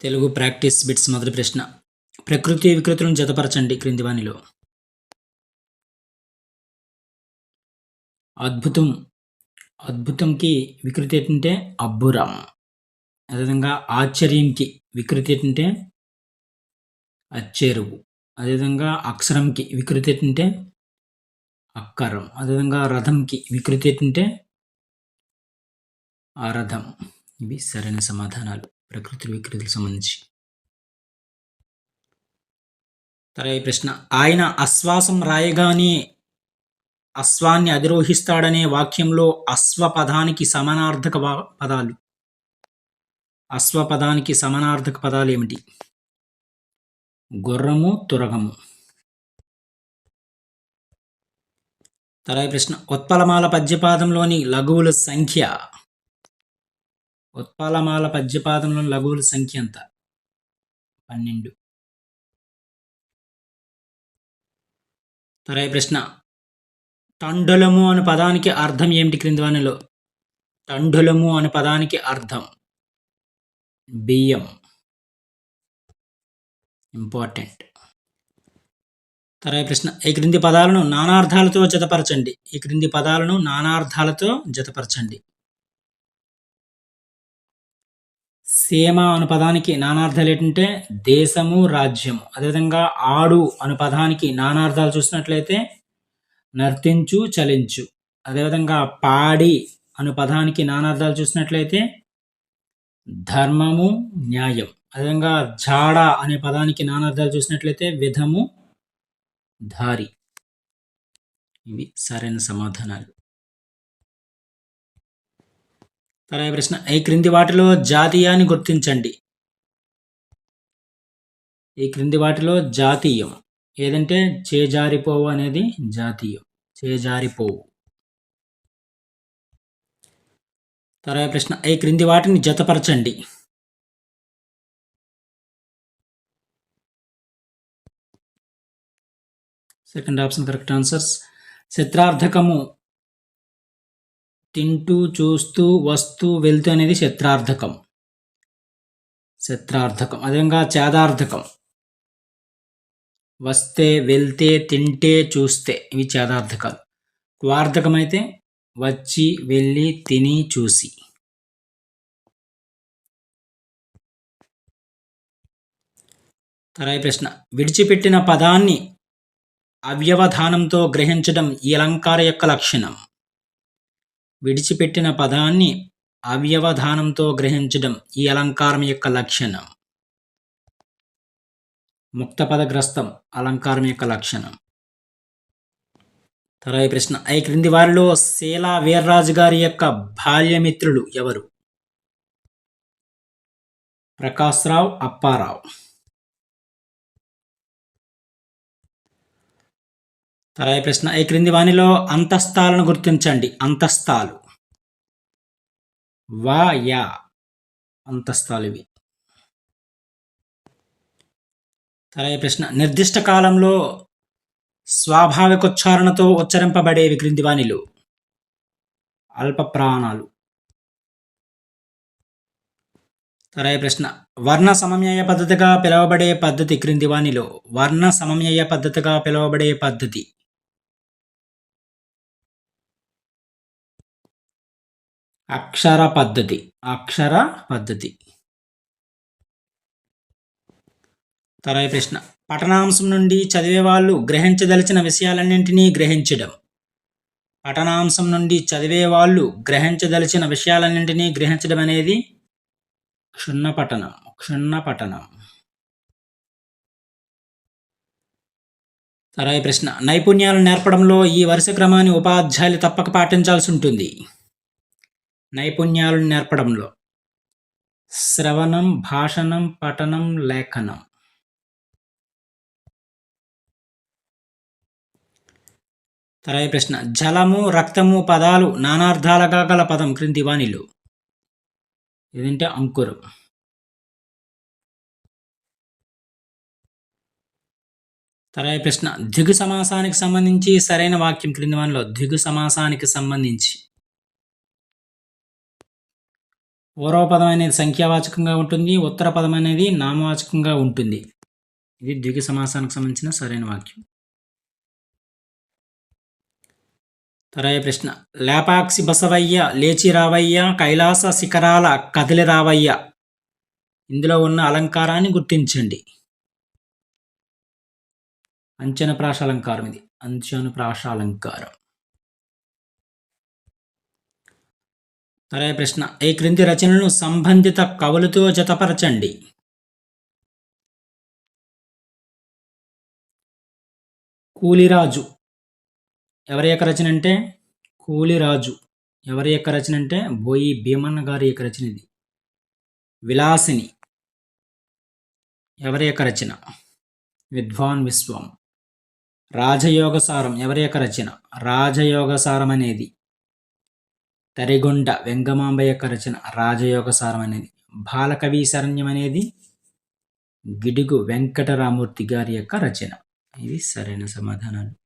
Telugu practice bits మొదటి ప్రశ్న. ప్రకృతి వికృతులను జతపరచండి క్రింది వానిలో అద్భుతం. అద్భుతంకి వికృతి ఏంటంటే అబ్బురం. అదేవిధంగా ఆశ్చర్యంకి వికృతి ఏంటంటే అచ్చేరువు. అదేవిధంగా అక్షరంకి వికృతి ఏంటంటే అక్కరం. అదేవిధంగా రథంకి వికృతి ఏంటంటే ఆ రథం ఇవి సరైన సమాధానాలు. ప్రకృతి వికృతికి సంబంధించి. తర్వాత ప్రశ్న ఆయన అశ్వాసం రాయగానే అశ్వాన్ని అధిరోహిస్తాడనే వాక్యంలో అశ్వ పదానికి సమానార్థక పదాలు. అశ్వ పదానికి సమానార్థక పదాలు ఏమిటి? గుర్రము తురగము. తర్వాత ప్రశ్న ఉత్పలమాల పద్యపాదంలోని లఘువుల సంఖ్య. ఉత్పలమాల పద్యపాదంలోని లఘువుల సంఖ్య ఎంత? పన్నెండు. తర్వాత ప్రశ్న. తండులము అనే పదానికి అర్థం ఏమిటి క్రింది వానిలో తండులము అనే పదానికి అర్థం. బియ్యం. ఇంపార్టెంట్. తర్వాత ప్రశ్న. ఈ క్రింది పదాలను నానార్థాలతో జతపరచండి. ఈ క్రింది పదాలను నానార్థాలతో జతపరచండి. సీమ అను పదానికి నానార్థాలు ఏంటంటే దేశము రాజ్యము. అదేవిధంగా ఆడు అను పదానికి నానార్థాలు చూసినట్లయితే నర్తించు చలించు. అదేవిధంగా పాడి అను పదానికి నానార్థాలు చూసినట్లయితే ధర్మము న్యాయం. అదేవిధంగా జాడ అనే పదానికి నానార్థాలు చూసినట్లయితే విధము దారి. ఇవి సరైన సమాధానాలు. తర్వాత ప్రశ్న. ఈ క్రింది వాటిలో జాతీయాన్ని గుర్తించండి? ఈ క్రింది వాటిలో జాతీయం? ఏదంటే చేజారిపోవు అనేది జాతీయం. చేజారిపోవు. తర్వాత ప్రశ్న. ఈ క్రింది వాటిని జతపరచండి? Second option correct answers. చిత్రార్థకము తింటూ చూస్తూ వస్తూ వెళ్తూ అనేది శత్రార్థకం. శత్రార్థకం. అదేవిధంగా చేదార్థకం వస్తే వెళ్తే తింటే చూస్తే ఇవి చేదార్థకాలు క్వార్థకం అయితే వచ్చి వెళ్ళి తిని చూసి. తర్వాత ప్రశ్న. విడిచిపెట్టిన పదాన్ని అవ్యవధానంతో గ్రహించడం ఈ అలంకార యొక్క లక్షణం. విడిచిపెట్టిన పదాన్ని అవ్యవధానంతో గ్రహించడం ఈ అలంకారం యొక్క లక్షణం. ముక్తపదగ్రస్తం అలంకారం యొక్క లక్షణం. తర్వాత ప్రశ్న. ఈ క్రింది వారిలో శీలా వీర్రాజు గారి యొక్క బాల్యమిత్రులు ఎవరు? ప్రకాశ్రావు అప్పారావు. తర్వాత ప్రశ్న. ఈ క్రింది వాణిలో అంతస్తాలను గుర్తించండి. అంతస్తాలు వా యా. అంతస్తాలు ఇవి. తర్వాత ప్రశ్న. నిర్దిష్ట కాలంలో స్వాభావికోచ్చారణతో ఉచ్చరింపబడేవి క్రింది వాణిలు. అల్ప ప్రాణాలు. తర్వాత ప్రశ్న. వర్ణ సమన్వయ పద్ధతిగా పిలువబడే పద్ధతి క్రింది వాణిలో. వర్ణ సమన్వయ పద్ధతిగా పిలువబడే పద్ధతి. అక్షర పద్ధతి. అక్షర పద్ధతి. తర్వాత ప్రశ్న. పఠనాంశం నుండి చదివే వాళ్ళు గ్రహించదలిచిన విషయాలన్నింటినీ గ్రహించడం. పఠనాంశం నుండి చదివే వాళ్ళు గ్రహించదలిచిన విషయాలన్నింటినీ గ్రహించడం అనేది క్షుణ్ణ పఠనం. క్షుణ్ణ పఠనం. తర్వాత ప్రశ్న. నైపుణ్యాలు నేర్పడంలో ఈ వరుస క్రమాన్ని ఉపాధ్యాయులు తప్పక పాటించాల్సి ఉంటుంది. నైపుణ్యాలను నేర్పడంలో. శ్రవణం భాషణం పఠనం లేఖనం. తర్వాత ప్రశ్న. జలము రక్తము పదాలు నానార్థాలుగా గల పదం క్రింది వాణిలు ఏదంటే అంకురం. తర్వాత ప్రశ్న. దిగు సమాసానికి సంబంధించి సరైన వాక్యం క్రింది వానిలో. దిగు సమాసానికి సంబంధించి. పూర్వ పదం అనేది సంఖ్యావాచకంగా ఉంటుంది ఉత్తర పదం అనేది నామవాచకంగా ఉంటుంది. ఇది ద్విగ సమాసానికి సంబంధించిన సరైన వాక్యం. తరాయ ప్రశ్న. లేపాక్షి బసవయ్య లేచి రావయ్య కైలాస శిఖరాల కదిలి రావయ్య. ఇందులో ఉన్న అలంకారాన్ని గుర్తించండి. అంచన ప్రాశాలంకారం ఇది. అంచన ప్రాశాలంకారం అరే ప్రశ్న ఈ క్రింది రచనలను సంబంధిత కవులతో జతపరచండి? కూలిరాజు. ఎవరి యొక్క రచన అంటే? కూలిరాజు. ఎవరి యొక్క రచన అంటే? బోయి భీమన్న గారి యొక్క రచన ఇది. విలాసిని. ఎవరి యొక్క రచన? విద్వాన్ విశ్వం. రాజయోగసారం. ఎవరి యొక్క రచన? రాజయోగసారం అనేది. తరిగొండ వెంగమాంబ యొక్క రచన రాజయోగసారం అనేది బాలకవి శరణ్యం అనేది గిడుగు వెంకటరామూర్తి గారి యొక్క రచన. ఇది సరైన సమాధానాలు.